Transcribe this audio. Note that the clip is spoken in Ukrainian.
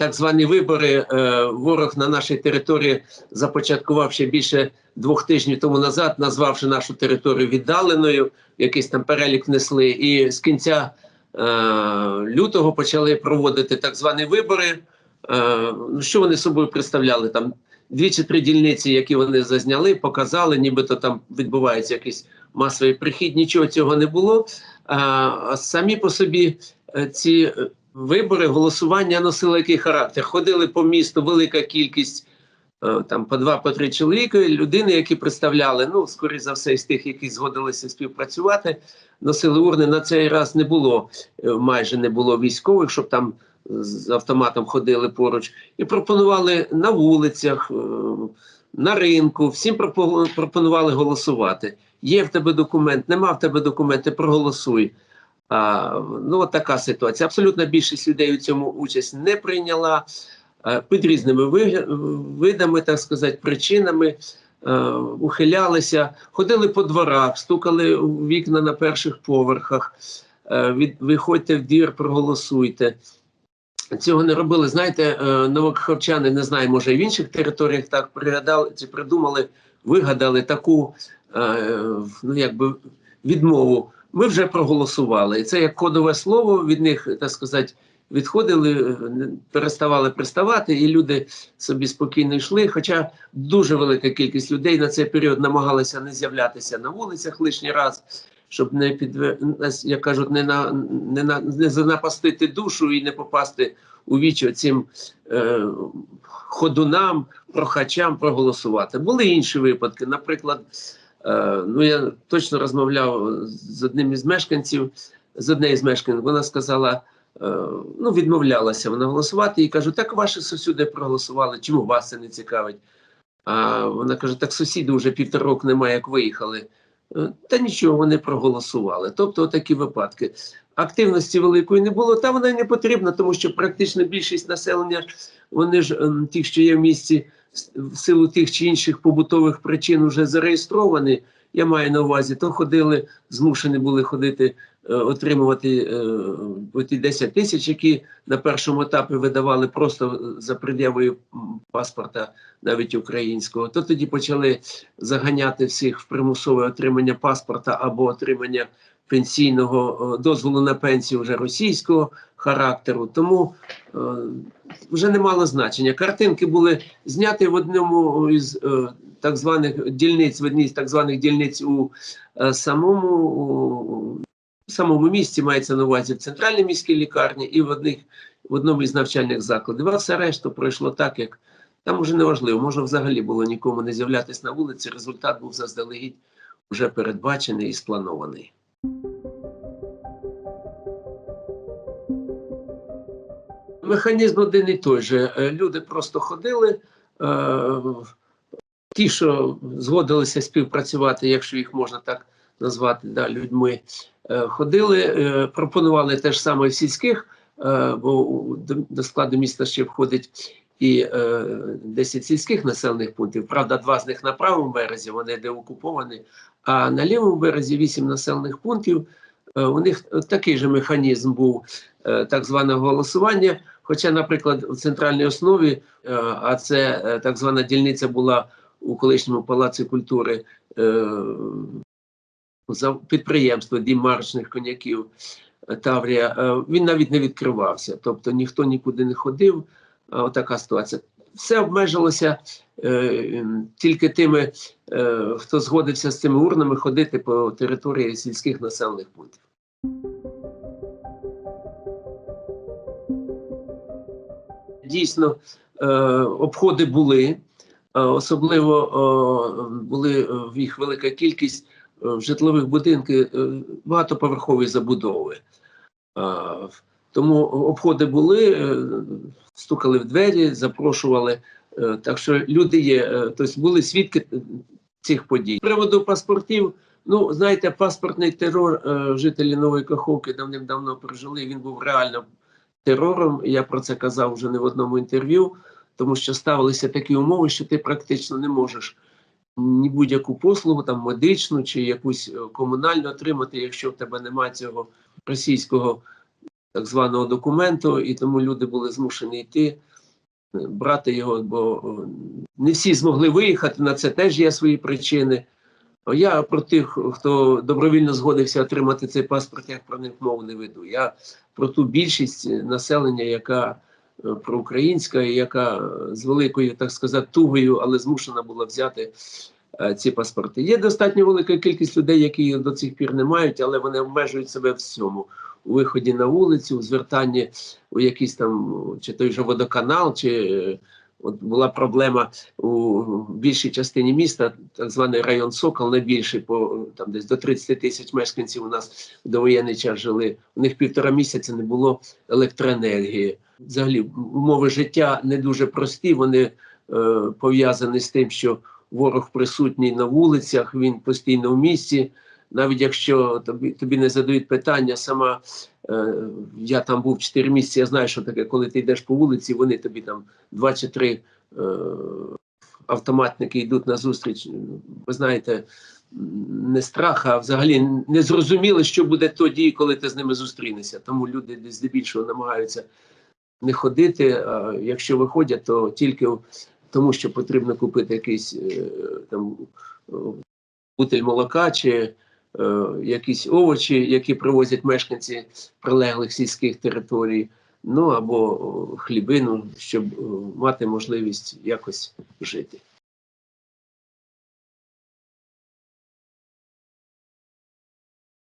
так звані вибори е, ворог на нашій території започаткував ще більше двох тижнів тому назад, назвавши нашу територію віддаленою, якийсь там перелік внесли. І з кінця е, лютого почали проводити так звані вибори. Е, ну, що вони собою представляли? Там дві чи три дільниці, які вони зазняли, показали, нібито там відбувається якийсь масовий прихід. Нічого цього не було. А, самі по собі ці вибори, голосування носили який характер. Ходили по місту велика кількість. е, Там по два, по три чоловіка, людини, які представляли, ну, скоріше за все, з тих, які згодилися співпрацювати, носили урни. На цей раз не було, е, майже не було військових, щоб там з автоматом ходили поруч, і пропонували на вулицях, е, на ринку. Всім пропонували голосувати. Є в тебе документ, нема в тебе документ, проголосуй. Ну, от така ситуація. Абсолютна більшість людей у цьому участь не прийняла е, під різними видами, так сказати, причинами. е, Ухилялися, ходили по дворах, стукали у вікна на перших поверхах. е, виходьте в двір, проголосуйте. Цього не робили. Знаєте, е, не знаю, може в інших територіях так пригадали чи придумали, вигадали таку ну, якби відмову. Ми вже проголосували. І це як кодове слово від них, так сказати, відходили, е, переставали приставати, і люди собі спокійно йшли. Хоча дуже велика кількість людей на цей період намагалися не з'являтися на вулицях лишній раз, щоб не підве... як кажуть, не на не на не занапастити душу і не попасти у вічі цим е, ходунам, прохачам проголосувати. Були інші випадки. Наприклад, ну я точно розмовляв з одним із мешканців, з однією з мешканців. Вона сказала. е, Ну, відмовлялася вона голосувати і кажу, так ваші сусіди проголосували, чому вас це не цікавить? А вона каже: так сусіди вже півтора року немає, як виїхали. Е, Та нічого, вони проголосували. Тобто, такі випадки. Активності великої не було, та вона й не потрібна, тому що практично більшість населення, вони ж ем, ті, що є в місті, в силу тих чи інших побутових причин вже зареєстровані. Я маю на увазі, то ходили, змушені були ходити, е, отримувати е, ті 10 тисяч, які на першому етапі видавали просто за пред'явою паспорта, навіть українського. То тоді почали заганяти всіх в примусове отримання паспорта або отримання пенсійного е, дозволу на пенсію вже російського характеру. Тому е, вже не мало значення. Картинки були зняті в одному із е, так званих дільниць, в одній з так званих дільниць у е, самому. у самому місті мається на увазі в центральній міській лікарні і в одних в одному із навчальних закладів. А все решту пройшло так, як там уже не важливо. Може, взагалі було нікому не з'являтися на вулиці. Результат був заздалегідь вже передбачений і спланований. Механізм один і той же. Е, Люди просто ходили. е, Ті, що згодилися співпрацювати, якщо їх можна так назвати да, людьми, е, ходили, пропонували те ж саме в сільських, бо до складу міста ще входить і е, 10 сільських населених пунктів. Правда, два з них на правому березі, вони де окуповані, а на лівому березі 8 населених пунктів. Е, У них такий же механізм був е, так званого голосування. Хоча, наприклад, в центральній основі, е, а це е, так звана дільниця була у колишньому палаці культури е, за підприємство Дім марочних коньяків е, Таврія, е, він навіть не відкривався, тобто ніхто нікуди не ходив. А Отака ситуація. Все обмежилося е, тільки тими, е, хто згодився з цими урнами ходити по території сільських населених пунктів. Дійсно, е, обходи були, е, особливо е, були е, в їх велика кількість е, в житлових будинків е, багатоповерхової забудови. Е, Тому обходи були, е, стукали в двері, запрошували. Е, Так що люди є, е, тобто були свідки е, цих подій. З приводу паспортів, ну знаєте, паспортний терор жителі Нової Каховки давним-давно пережили. Він був реально терором. Я про це казав вже не в одному інтерв'ю, тому що ставилися такі умови, що ти практично не можеш ні будь-яку послугу, там медичну чи якусь комунальну отримати, якщо в тебе немає цього російського так званого документу, і тому люди були змушені йти брати його, бо е, не всі змогли виїхати. На це теж є свої причини. А Я про тих, хто добровільно згодився отримати цей паспорт, я про них мову не веду. Я про ту більшість населення, яка е, проукраїнська, яка е, з великою, так сказати, тугою, але змушена була взяти е, ці паспорти. Є достатньо велика кількість людей, які їх до цих пір не мають, але вони обмежують себе всьому. У виході на вулицю, у звертанні у якийсь там, чи той же водоканал, чи е, от була проблема у більшій частині міста, так званий район Сокол, найбільший, по там десь до 30 тисяч мешканців у нас в довоєнний час жили. У них півтора місяця не було електроенергії. Взагалі, умови життя не дуже прості. Вони е, пов'язані з тим, що ворог присутній на вулицях, він постійно в місті. Навіть якщо тобі, тобі не задають питання, сама е, я там був 4 місяці, я знаю, що таке, коли ти йдеш по вулиці, вони тобі там два чи три е, автоматники йдуть на зустріч. Ви знаєте, не страх, а взагалі не зрозуміли, що буде тоді, коли ти з ними зустрінешся. Тому люди здебільшого намагаються не ходити. А якщо виходять, то тільки тому, що потрібно купити якийсь е, там е, бутиль молока чи е, якісь овочі, які привозять мешканці прилеглих сільських територій, ну або хлібину, щоб мати можливість якось жити.